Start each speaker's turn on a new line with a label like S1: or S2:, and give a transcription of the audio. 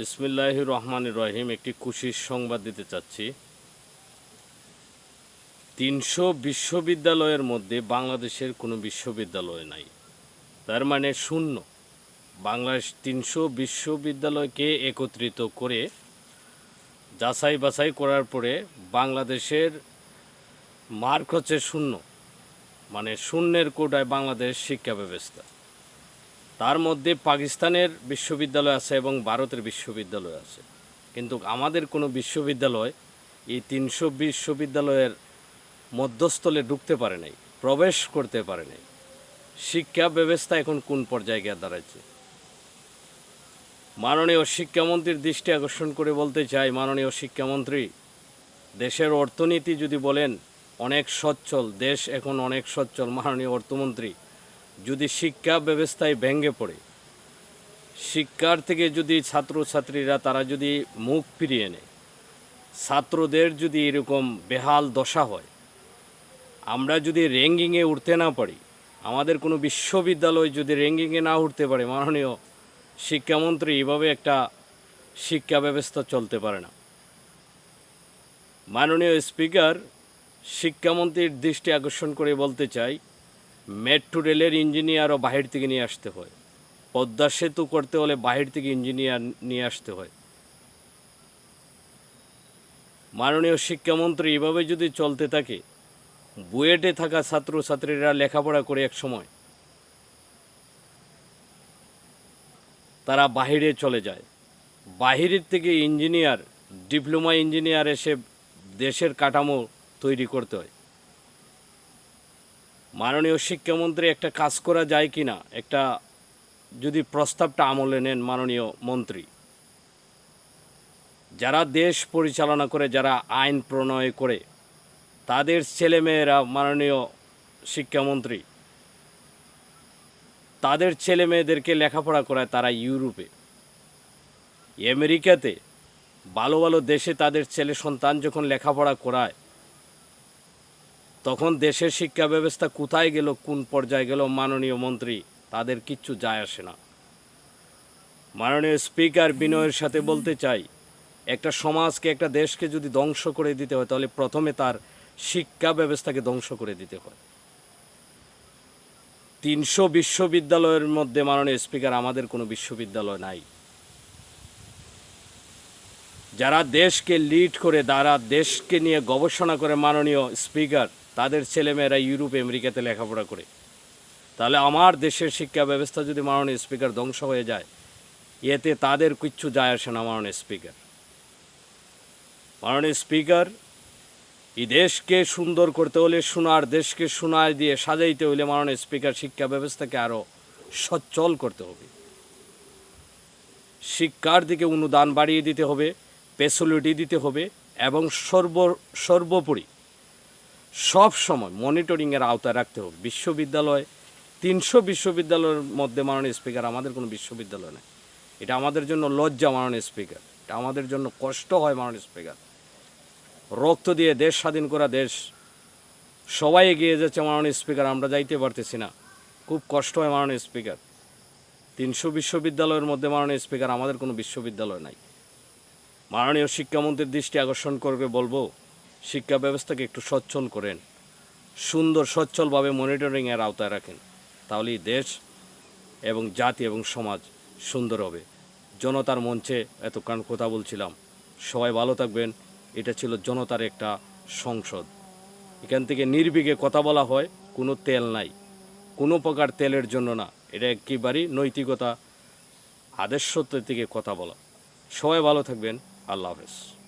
S1: বিসমিল্লাহ রহমান রহিম একটি খুশির সংবাদ দিতে চাচ্ছি। তিনশো বিশ্ববিদ্যালয়ের মধ্যে বাংলাদেশের কোনো বিশ্ববিদ্যালয় নাই। তার মানে শূন্য। বাংলাদেশ তিনশো বিশ্ববিদ্যালয়কে একত্রিত করে যাচাই বাছাই করার পরে বাংলাদেশের মার্ক হচ্ছে শূন্য। মানে শূন্যের কোটায় বাংলাদেশ শিক্ষা ব্যবস্থা। তার মধ্যে পাকিস্তানের বিশ্ববিদ্যালয় আছে এবং ভারতের বিশ্ববিদ্যালয় আছে। কিন্তু আমাদের কোনো বিশ্ববিদ্যালয় এই তিনশো বিশ্ববিদ্যালয়ের মধ্যস্থলে ঢুকতে পারে নাই, প্রবেশ করতে পারে নাই। শিক্ষা ব্যবস্থা এখন কোন পর্যায়ে গিয়ে দাঁড়াচ্ছে মাননীয় শিক্ষামন্ত্রীর দৃষ্টি আকর্ষণ করে বলতে চাই, মাননীয় শিক্ষামন্ত্রী, দেশের অর্থনীতি যদি বলেন, অনেক সচ্ছল, দেশ এখন অনেক সচ্ছল। মাননীয় অর্থমন্ত্রী যদি শিক্ষা ব্যবস্থায় ভেঙে পড়ে, শিক্ষার থেকে যদি ছাত্রছাত্রীরা তারা যদি মুখ ফিরিয়ে নেয়, ছাত্রদের যদি এরকম বেহাল দশা হয়, আমরা যদি র্যাঙ্কিংয়ে উঠতে না পারি, আমাদের কোনো বিশ্ববিদ্যালয় যদি র্যাঙ্কিংয়ে না উঠতে পারে, মাননীয় শিক্ষামন্ত্রী এভাবে একটা শিক্ষা ব্যবস্থা চলতে পারে না। মাননীয় স্পিকার, শিক্ষামন্ত্রীর দৃষ্টি আকর্ষণ করে বলতে চাই মেট্রো রেলের ইঞ্জিনিয়ারও বাহির থেকে নিয়ে আসতে হয়। পদ্মা সেতু করতে হলে বাহির থেকে ইঞ্জিনিয়ার নিয়ে আসতে হয়। মাননীয় শিক্ষামন্ত্রী এভাবে যদি চলতে থাকে, বুয়েটে থাকা ছাত্রছাত্রীরা লেখাপড়া করে এক সময়। তারা বাহিরে চলে যায়। বাহিরের থেকে ইঞ্জিনিয়ার, ডিপ্লোমা ইঞ্জিনিয়ার এসে দেশের কাঠামো তৈরি করতে হয়। মাননীয় শিক্ষামন্ত্রী একটা কাজ করা যায় কি না একটা যদি প্রস্তাবটা আমলে নেন মাননীয় মন্ত্রী। যারা দেশ পরিচালনা করে, যারা আইন প্রণয় করে, তাদের ছেলেমেয়েরা, মাননীয় শিক্ষামন্ত্রী, তাদের ছেলে মেয়েদেরকে লেখাপড়া করায় তারা ইউরোপে। আমেরিকাতে ভালো ভালো দেশে তাদের ছেলে সন্তান যখন লেখাপড়া করায় তখন দেশের শিক্ষা ব্যবস্থা কোথায় গেল, কোন পর্যায়ে গেল, মাননীয় মন্ত্রী, তাদের কিচ্ছু যায় আসে না। মাননীয় স্পিকার বিনয়ের সাথে বলতে চাই, একটা সমাজকে, একটা দেশকে যদি ধ্বংস করে দিতে হয়, তাহলে প্রথমে তার শিক্ষা ব্যবস্থাকে ধ্বংস করে দিতে হয়। তিনশো বিশ্ববিদ্যালয়ের মধ্যে মাননীয় স্পিকার, আমাদের কোনো বিশ্ববিদ্যালয় নাই। যারা দেশকে লিড করে যারা দেশকে নিয়ে গবেষণা করে মাননীয় স্পিকার তাদের ছেলেমেয়েরা ইউরোপ, আমেরিকাতে লেখাপড়া করে। তাহলে আমার দেশের শিক্ষা ব্যবস্থা যদি মাননীয় স্পিকার ধ্বংস হয়ে যায়, এতে তাদের কিচ্ছু যায় আসে না মাননীয় স্পিকার। মাননীয় স্পিকার, এই দেশকে সুন্দর করতে হলে, সোনার দেশকে সোনায় দিয়ে সাজাইতে হলে মাননীয় স্পিকার শিক্ষা ব্যবস্থাকে আরও সচ্ছল করতে হবে। শিক্ষার দিকে অনুদান বাড়িয়ে দিতে হবে ফেসিলিটি দিতে হবে এবং সর্ব, সর্বোপরি সব সময় মনিটরিংয়ের আওতায় রাখতে হবে। বিশ্ববিদ্যালয়, তিনশো বিশ্ববিদ্যালয়ের মধ্যে মাননীয় স্পিকার, আমাদের কোনো বিশ্ববিদ্যালয় নেই। এটা আমাদের জন্য লজ্জা মাননীয় স্পিকার। এটা আমাদের জন্য কষ্ট হয় মাননীয় স্পিকার। রক্ত দিয়ে দেশ স্বাধীন করা দেশ। সবাই এগিয়ে যাচ্ছে মাননীয় স্পিকার, আমরা যাইতে পারতেছি না। খুব কষ্ট হয় মাননীয় স্পিকার। তিনশো বিশ্ববিদ্যালয়ের মধ্যে মাননীয় স্পিকার, আমাদের কোনো বিশ্ববিদ্যালয় নাই। মাননীয় শিক্ষামন্ত্রীর দৃষ্টি আকর্ষণ করবে বলব। শিক্ষা ব্যবস্থাকে একটু সচ্ছল করেন। সুন্দর, সচ্ছলভাবে মনিটরিংয়ের আওতায় রাখেন। তাহলেই দেশ এবং জাতি এবং সমাজ সুন্দর হবে। জনতার মঞ্চে এতক্ষণ কথা বলছিলাম। সবাই ভালো থাকবেন। এটা ছিল জনতার একটা সংসদ। এখান থেকে নির্বিঘে কথা বলা হয়, কোনো তেল নাই। কোনো প্রকার তেলের জন্য না। এটা একেবারেই নৈতিকতা আদর্শত্বের থেকে কথা বলা। সবাই ভালো থাকবেন। আল্লাহ হাফেজ।